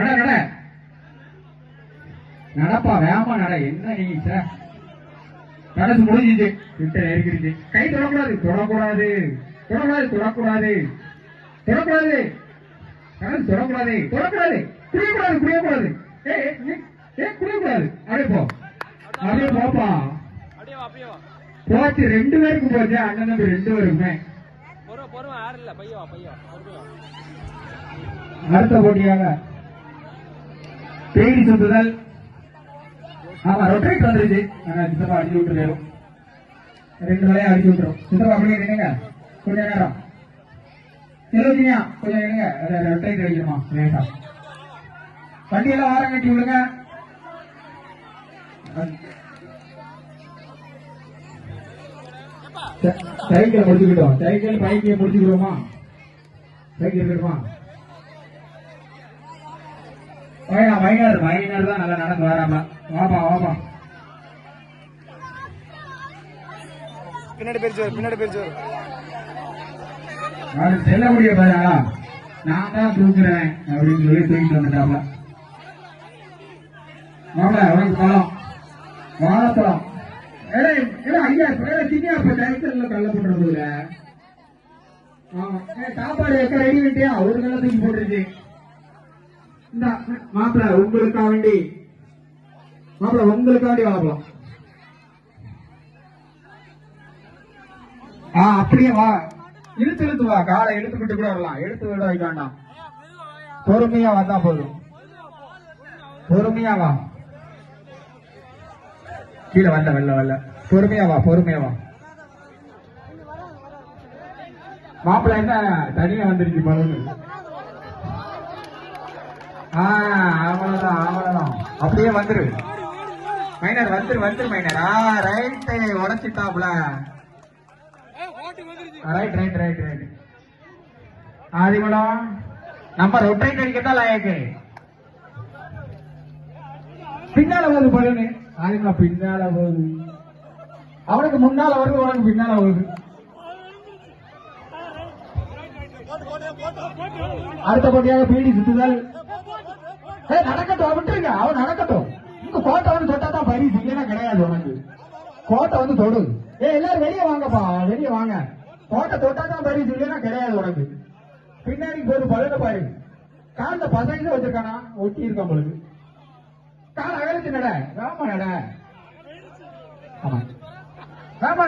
நட நட. நடப்பா வேகமா நட. என்ன நீ சார் கடைசி முடிஞ்சிச்சு. கிட்ட நெருக்கிடுச்சு கை தொடக்கூடாது. தொடக்கூடாது. தொடக்கூடாது தொடக்கூடாது. தொடக்கூடாது. கடைசி தொடக்கூடாது. தொடக்கூடாது. குடியக்கூடாது குடியக்கூடாது. ஏ ஏ குடியக்கூடாது. அப்படியே போ. அப்படியே போப்பா. போச்சு. ரெண்டு பேருக்கு போச்சு. அண்ணன் தம்பி ரெண்டு பேருக்குமே. பொறுமை பொறுமை யாரும் இல்ல பையன் வா பையன் வா பொறுமை வா அடுத்த போட்டியாக தேடி சுத்துதல் ஆமா ரொட்டேட் வந்துருச்சு. ஆனா சித்தப்பா அடிச்சு விட்டுருவோம் ரெண்டு வேலையும் அடிச்சு விட்டுரும். சித்தப்பா அப்படியே இருங்க கொஞ்ச நேரம். எழுதியா கொஞ்சம் இருங்க ரொட்டேட் அடிக்கணுமா? வேண்டாம். வண்டியெல்லாம் ஆரம் கட்டி விடுங்க. சைக்கிள் முடிச்சுக்கிட்டோம். சைக்கிள் பைக்கை முடிச்சுக்கிடுவோமா? சைக்கிள் இருக்கணுமா மைனர் மைனர் தான் நல்லா நடந்து வராம. வாப்பா வாப்பா. பின்னாடி பின்னாடி வரும் அது செல்லக்கூடிய பாருங்களா நான் தான் தூக்குறேன் அப்படின்னு சொல்லி தூக்கிட்டு வந்துட்டாப்ல. மாப்பிள உனக்கு பழம் வாழைப்பழம் ஏடா ஏடா ஐயா சின்ன அப்ப சாப்பாடு வைக்க ரெடி விட்டியா ஒரு தூக்கி போட்டுருச்சு. இந்த மாப்பிள உங்களுக்கா வேண்டி? மாப்பிள உங்களுக்காண்டி வேண்டி ஆ அப்படியே வா. இழுத்து இழுத்து வா. காலை இழுத்து விட்டு கூட வரலாம். இழுத்து விட வைக்க வேண்டாம். பொறுமையா வந்தா போதும். பொறுமையா வா. கீழே வரல வரல வரல. பொறுமையா வா பொறுமையா வா. மாப்பிள்ள என்ன? தனியா வந்துருக்கு பலூனு அவ்வளவுதான் அவ்வளவுதான். அப்படியே வந்துரு. மைனர் வந்துரு வந்துரு மைனர். ஆ ரைட்டு உடச்சிட்டாப்ல ரைட் ரைட் ரைட் ரைட் ஆதிமலம். நம்ம ரொட்டேட் அடிக்கத்தான் லாயக்கு பின்னால வருது பலூனு ஆதிமலம் பின்னால வருது அவனுக்கு முன்னால வருது உனக்கு பின்னால வருது. அடுத்த போட்டியாக பீடி சுத்துதல். ஏ நடக்கட்டும் விட்டுருங்க. அவன் நடக்கட்டும். உங்க கோட்டை வந்து தொட்டா தான் பரிசு இல்லைன்னா கிடையாது உனக்கு. கோட்டை வந்து தொடு. ஏ எல்லாரும் வெளியே வாங்கப்பா. வெளியே வாங்க. கோட்டை தொட்டா தான் பரிசு இல்லைன்னா கிடையாது உனக்கு. பின்னாடி போது பழுத பாரு. கால்ல பசங்க வச்சிருக்கானா? ஒட்டி இருக்க பொழுது கால் அகலத்து நட. ராம நட. ஆமா. ராம